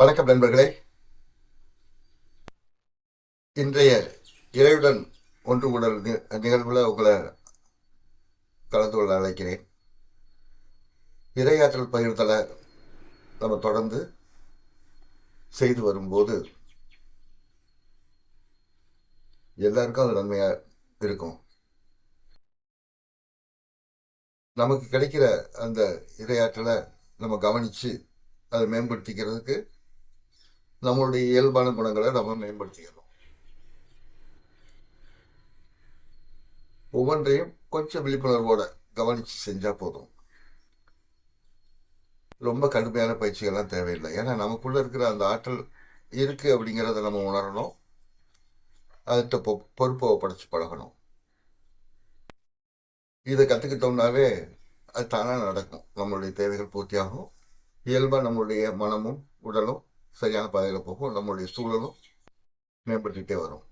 வணக்கம் நண்பர்களே. இன்றைய இறையுடன் ஒன்று உடல் நிகழ்வில் உங்களை கலந்து கொள்ள அழைக்கிறேன். இரையாற்றல் பகிர்தலை நம்ம தொடர்ந்து செய்து வரும்போது எல்லாருக்கும் அது நன்மையாக இருக்கும். நமக்கு கிடைக்கிற அந்த இரையாற்றலை நம்ம கவனித்து அதை மேம்படுத்திக்கிறதுக்கு நம்மளுடைய இயல்பான குணங்களை நம்ம மேம்படுத்திக்கணும். ஒவ்வொன்றையும் கொஞ்சம் விழிப்புணர்வோட கவனிச்சு செஞ்சா போதும். ரொம்ப கடுமையான பயிற்சிகள்லாம் தேவையில்லை. ஏன்னா நமக்குள்ள இருக்கிற அந்த ஆற்றல் இருக்கு அப்படிங்கிறத நம்ம உணரணும். அதுகிட்ட பொ- பொறுப்பை படைச்சு பழகணும். இதை கற்றுக்கிட்டோம்னாவே அது தானாக நடக்கும். நம்மளுடைய தேவைகள் பூர்த்தியாகும். இயல்பாக நம்மளுடைய மனமும் உடலும் சரியான பாதையில் போகும். நம்மளுடைய சூழலும் மேம்பட்டுக்கிட்டே வரும்.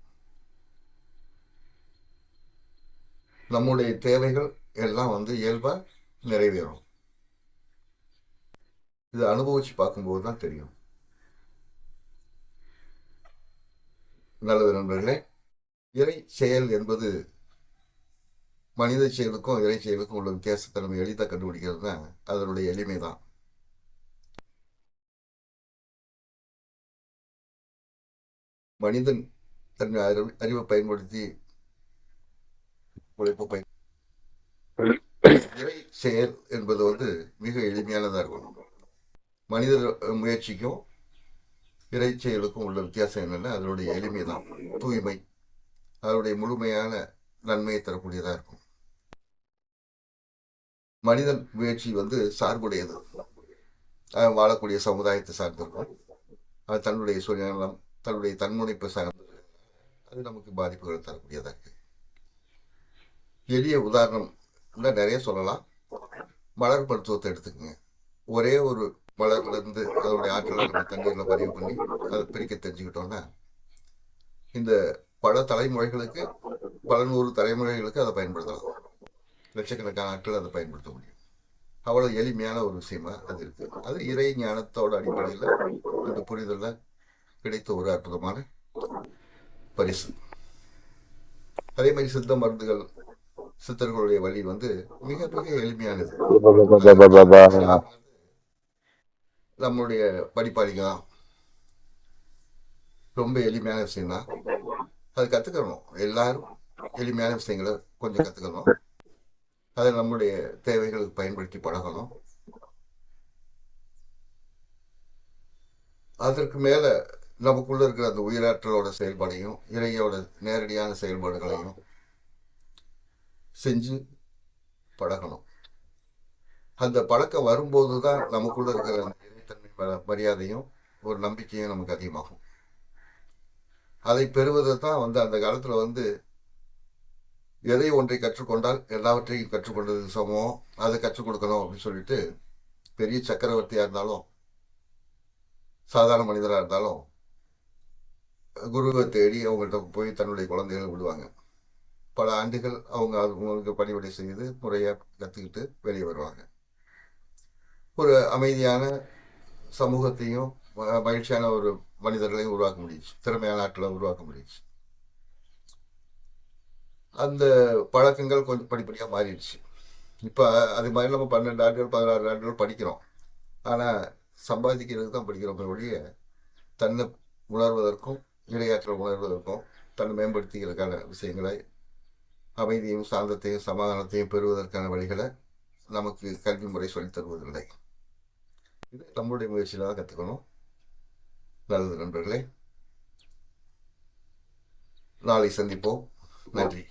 நம்முடைய தேவைகள் எல்லாம் வந்து இயல்பாக நிறைவேறும். இதை அனுபவிச்சு பார்க்கும்போது தான் தெரியும். நல்லது நண்பர்களே இறை செயல் என்பது மனித செயலுக்கும் இறை செயலுக்கும் உள்ள வித்தியாசத்தை நம்ம எளிதாக கண்டுபிடிக்கிறது தான் அதனுடைய எளிமை தான் மனிதன் தன் அறிவு அறிவை பயன்படுத்தி உழைப்பு பயன் இறை செயல் என்பது வந்து மிக எளிமையானதாக இருக்கும் மனிதர் முயற்சிக்கும் இறை செயலுக்கும் உள்ள வித்தியாசம் என்னென்னா அதனுடைய எளிமை தான் தூய்மை. அதனுடைய முழுமையான நன்மையை தரக்கூடியதாக இருக்கும். மனிதன் முயற்சி வந்து சார்புடையது. அவன் வாழக்கூடிய சமுதாயத்தை சார்ந்திருக்கும் அது தன்னுடைய சுயநலம் தன்னுடைய தன்முனைப்பு சார்ந்து அது நமக்கு பாதிப்புகளை தரக்கூடியதாக இருக்கு எளிய உதாரணம் தான் நிறைய சொல்லலாம். மலர் மருத்துவத்தை எடுத்துக்கோங்க. ஒரே ஒரு மலர்ல இருந்து அதனுடைய ஆற்றலை நம்ம தண்ணீரில் பதிவு பண்ணி அதை பிரிக்க தெரிஞ்சுக்கிட்டோம்னா இந்த பல தலைமுறைகளுக்கு பல நூறு தலைமுறைகளுக்கு அதை பயன்படுத்தலாம். லட்சக்கணக்கான ஆட்கள் அதை பயன்படுத்த முடியும். அவ்வளோ எளிமையான ஒரு விஷயமா அது இருக்குது அது இறை ஞானத்தோட அடிப்படையில் அந்த புரிதல்ல கிடைத்த ஒரு அற்புதமான பரிசு. அதே மாதிரி சித்த மருந்துகள் சித்தர்களுடைய வழி வந்து மிக மிக எளிமையானது. நம்மளுடைய படிப்பாளிங்க ரொம்ப எளிமையான விஷயம்னா அது கற்றுக்கணும் எல்லாரும் எளிமையான விஷயங்களை கொஞ்சம் கற்றுக்கணும் அதை நம்முடைய தேவைகளுக்கு பயன்படுத்தி பழகணும். அதற்கு மேலே நமக்குள்ள இருக்கிற அந்த உயிராற்றலோட செயல்பாடையும் இறையோட நேரடியான செயல்பாடுகளையும் செஞ்சு பழகணும். அந்த பழக்கம் வரும்போது தான் நமக்குள்ள இருக்கிற அந்த இறைத்தன்மை மரியாதையும் ஒரு நம்பிக்கையும் நமக்கு அதிகமாகும். அதை பெறுவது தான் வந்து அந்த காலத்தில் வந்து எதை ஒன்றை கற்றுக்கொண்டால் எல்லாவற்றையும் கற்றுக்கொண்டது சமம் அதை கற்றுக் கொடுக்கணும் அப்படின்னு சொல்லிட்டு பெரிய சக்கரவர்த்தியாக இருந்தாலும் சாதாரண மனிதராக இருந்தாலும் குருவை தேடி அவங்கள்ட்ட போய் தன்னுடைய குழந்தைகளை விடுவாங்க. பல ஆண்டுகள் அவங்க அவங்களுக்கு பணிபடை செய்து முறையாக கற்றுக்கிட்டு வெளியே வருவாங்க. ஒரு அமைதியான சமூகத்தையும் மகிழ்ச்சியான ஒரு மனிதர்களையும் உருவாக்க முடியுச்சு. திறமையான ஆட்களை உருவாக்க முடியுச்சு. அந்த பழக்கங்கள் கொஞ்சம் படிப்படியாக மாறிடுச்சு. இப்போ அது மாதிரி நம்ம பன்னெண்டு ஆண்டுகள் பதினாறு ஆண்டுகள் படிக்கிறோம். ஆனால் சம்பாதிக்கிறதுக்கு தான் படிக்கிறோம் ஒழிய தன்னை உணர்வதற்கும் இரையாற்றல் உணர்வதற்கும் தன்னை மேம்படுத்திக்கிறதுக்கான விஷயங்களை அமைதியும் சாந்தத்தையும் சமாதானத்தையும் பெறுவதற்கான வழிகளை நமக்கு கல்வி முறை சொல்லித் தருவதில்லை. இது நம்மளுடைய முயற்சியில் தான் கற்றுக்கணும் நல்லது நண்பர்களே. நாளை சந்திப்போம். நன்றி.